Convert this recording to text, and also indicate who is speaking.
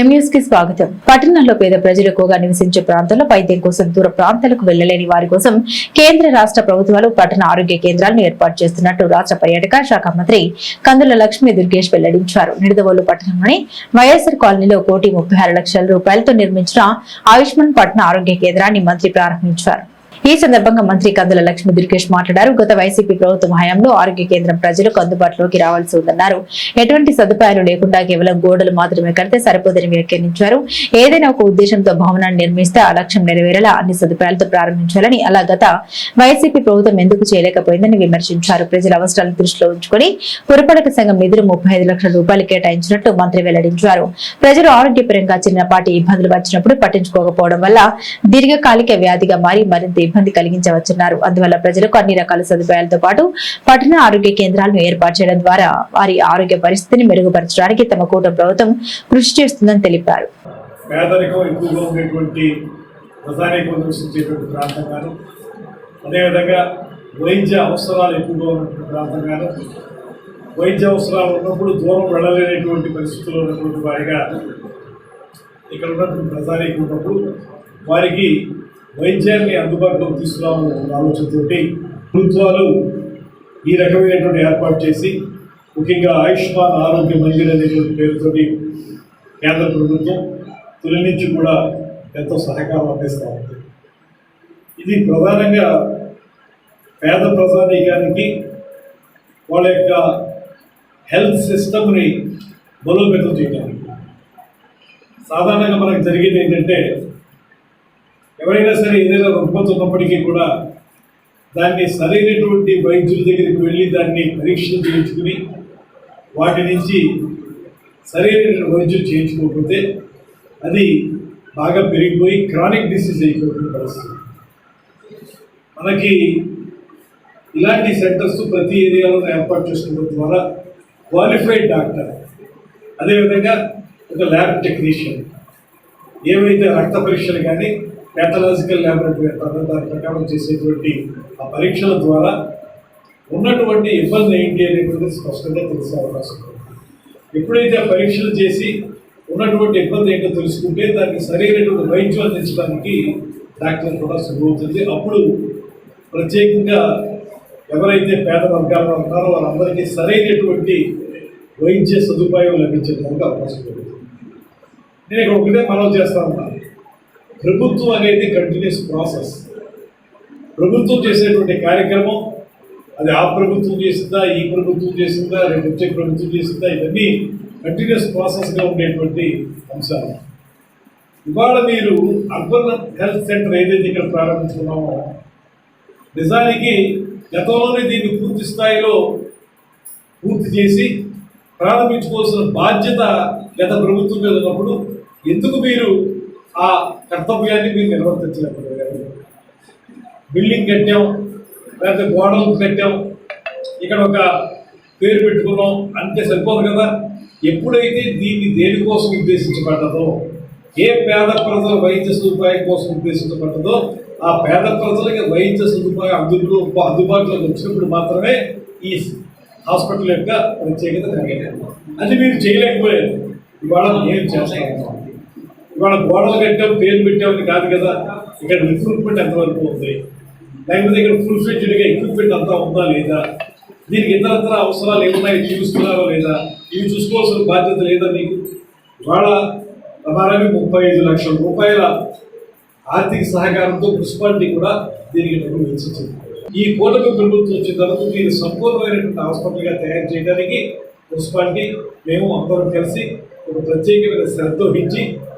Speaker 1: MUs స్వాగతం. పట్టణంలో పేద ప్రజలు ఎక్కువగా నివసించే ప్రాంతాల్లో వైద్యం కోసం దూర ప్రాంతాలకు వెళ్ళలేని వారి కోసం కేంద్ర రాష్ట్ర ప్రభుత్వాలు పట్టణ ఆరోగ్య కేంద్రాలను ఏర్పాటు చేస్తున్నట్టు రాష్ట్ర పర్యాటక శాఖ మంత్రి కందుల లక్ష్మీ దుర్గేష్ వెల్లడించారు. నిడదవోలు పట్టణంలోని వైఎస్ఆర్ కాలనీలో కోటి ముప్పై ఆరు లక్షల రూపాయలతో నిర్మించిన ఆయుష్మాన్ పట్టణ ఆరోగ్య కేంద్రాన్ని మంత్రి ప్రారంభించారు. ఈ సందర్భంగా మంత్రి కందుల లక్ష్మీ దుర్గేష్ మాట్లాడారు. గత వైసీపీ ప్రభుత్వం హయాంలో ఆరోగ్య కేంద్రం ప్రజలకు అందుబాటులోకి రావాల్సి ఉందన్నారు. ఎటువంటి సదుపాయాలు లేకుండా కేవలం గోడలు మాత్రమే కడితే సరిపోదని వ్యాఖ్యానించారు. ఏదైనా ఒక ఉద్దేశంతో భవనాన్ని నిర్మిస్తే ఆ లక్ష్యం నెరవేరేలా అన్ని సదుపాయాలతో ప్రారంభించాలని అలా గత వైసీపీ ప్రభుత్వం ఎందుకు చేయలేకపోయిందని విమర్శించారు. ప్రజల అవసరాలను దృష్టిలో ఉంచుకొని పురపాలక సంఘం నిధులు ముప్పై ఐదు లక్షల రూపాయలు కేటాయించినట్టు మంత్రి వెల్లడించారు. ప్రజలు ఆరోగ్యపరంగా చిన్నపాటి ఇబ్బందులు వచ్చినప్పుడు పట్టించుకోకపోవడం వల్ల దీర్ఘకాలిక వ్యాధిగా మారి మరింత ఇబ్బంది కలిగించవచ్చున్నారు. అందువల్ల ప్రజలకు అన్ని రకాల సదుపాయాలతో పాటు పట్టణ ఆరోగ్య కేంద్రాలను ఏర్పాటు చేయడం ద్వారా వారి ఆరోగ్య పరిస్థితిని మెరుగుపరచడానికి తమ కూట ప్రభుత్వం కృషి చేస్తుందని తెలిపారు.
Speaker 2: పేదరికం ఎక్కువగా ఉండేటువంటి ప్రధానికం నివసించేటువంటి ప్రాంతంగాను అదేవిధంగా వైద్య అవసరాలు ఎక్కువగా ఉన్నటువంటి ప్రాంతం కాదు. వైద్య అవసరాలు ఉన్నప్పుడు దూరం వెళ్ళలేనటువంటి పరిస్థితుల్లో ఉన్నటువంటి వారిగా ఇక్కడ ఉన్నటువంటి ప్రధానికం ఉన్నప్పుడు వారికి వైద్యాన్ని అందుబాటులోకి తీసుకురావాలనే ఆలోచనతోటి ప్రభుత్వాలు ఈ రకమైనటువంటి ఏర్పాటు చేసి ముఖ్యంగా ఆయుష్మాన్ ఆరోగ్య మందిర్ అనేటువంటి పేరుతోటి కేంద్ర ప్రభుత్వం తొలి నుంచి కూడా ఎంతో సహకారం అందిస్తూ ఉంది. ఇది ప్రధానంగా పేద ప్రజానీకానికి వాళ్ళ యొక్క హెల్త్ సిస్టమ్ని బలోపేతం చేయడానికి. సాధారణంగా మనకు జరిగేది ఏంటంటే ఎవరైనా సరే ఏదైనా రుగ్మత ఉన్నప్పటికీ కూడా దాన్ని సరైనటువంటి వైద్యుల దగ్గరికి వెళ్ళి దాన్ని పరీక్షలు చేయించుకుని వాటి నుంచి సరైన వైద్యం చేయించుకోకపోతే అది బాగా పెరిగిపోయి క్రానిక్ డిసీజ్ అయిపోతున్న పరిస్థితి. మనకి ఇలాంటి సెంటర్స్ ప్రతి ఏరియాలో ఏర్పాటు చేసుకోవడం ద్వారా క్వాలిఫైడ్ డాక్టర్ అదేవిధంగా ఒక ల్యాబ్ టెక్నీషియన్ ఏవైతే రక్త పరీక్షలు కానీ ప్యాథలాజికల్ ల్యాబొరేటరీ అంటారో దాని ప్రకారం చేసేటువంటి ఆ పరీక్షల ద్వారా ఉన్నటువంటి ఇబ్బంది ఏంటి అనేటువంటిది స్పష్టంగా తెలిసే అవకాశం ఉంది. ఎప్పుడైతే ఆ పరీక్షలు చేసి ఉన్నటువంటి ఇబ్బంది ఏంటో తెలుసుకుంటే దానికి సరైనటువంటి వైద్యం అందించడానికి డాక్టర్ కూడా సులువవుతుంది అప్పుడు ప్రత్యేకంగా ఎవరైతే పేద వర్గాల్లో ఉన్నారో వారందరికీ సరైనటువంటి వైద్య సదుపాయం లభించడానికి అవకాశం ఉంటుంది నేను ఇక్కడ ఒకటే మనం చేస్తా ఉన్నాను. ప్రభుత్వం అనేది కంటిన్యూస్ ప్రాసెస్ ప్రభుత్వం చేసేటువంటి కార్యక్రమం అది ఆ ప్రభుత్వం చేసిందా ఈ ప్రభుత్వం చేసిందా రేపు వచ్చే ప్రభుత్వం చేసిందా ఇవన్నీ కంటిన్యూస్ ప్రాసెస్గా ఉండేటువంటి అంశాలు. ఇవాళ మీరు అర్బన్ హెల్త్ సెంటర్ ఏదైతే ఇక్కడ ప్రారంభించుకున్నామో నిజానికి గతంలోనే దీన్ని పూర్తి స్థాయిలో పూర్తి చేసి ప్రారంభించుకోవాల్సిన బాధ్యత గత ప్రభుత్వం మీద ఉన్నప్పుడు ఎందుకు మీరు ఆ కర్తవ్యాన్ని మీరు నిర్వర్తించలేకపోయారు. బిల్డింగ్ కట్టాం లేకపోతే గోడలు కట్టాం. ఇక్కడ ఒక పేరు పెట్టుకున్నాం. అంతే సరిపోదు కదా. ఎప్పుడైతే దీన్ని దేనికోసం ఉద్దేశించబడ్డదో ఏ పేద ప్రజల వైద్య సదుపాయం కోసం ఉద్దేశించబడ్డదో ఆ పేద ప్రజలకి వైద్య సదుపాయం అందులో అందుబాటులోకి వచ్చినప్పుడు మాత్రమే ఈ హాస్పిటల్ యొక్క ప్రత్యేకత కలిగేది అది మీరు చేయలేకపోయారు. ఇవాళ నేను చేస్తాను ఇవాళ గోడలు కట్టాం పేరు పెట్టామని కాదు కదా. ఇక్కడ రిక్రూట్మెంట్ ఎంతవరకు ఉంది? లేకపోతే ఇక్కడ ఫుల్ ఫ్లెడ్జ్డ్గా ఎక్విప్మెంట్ అంతా ఉందా లేదా? దీనికి ఇతరత్ర అవసరాలు ఏమున్నాయి? చూస్తున్నారో లేదా? ఇవి చూసుకోవాల్సిన బాధ్యత లేదా మీకు? ఇవాళ ప్రమాణమే ముప్పై ఐదు లక్షల రూపాయల ఆర్థిక సహకారంతో మున్సిపాలిటీ కూడా దీనికి డబ్బులు వెచ్చించింది. ఈ కూటమి ప్రభుత్వం వచ్చిన తర్వాత దీన్ని సంపూర్ణమైనటువంటి హాస్పిటల్గా తయారు చేయడానికి మున్సిపాలిటీ మేము అందరం కలిసి ఒక ప్రత్యేకమైన శ్రద్ధ వహించి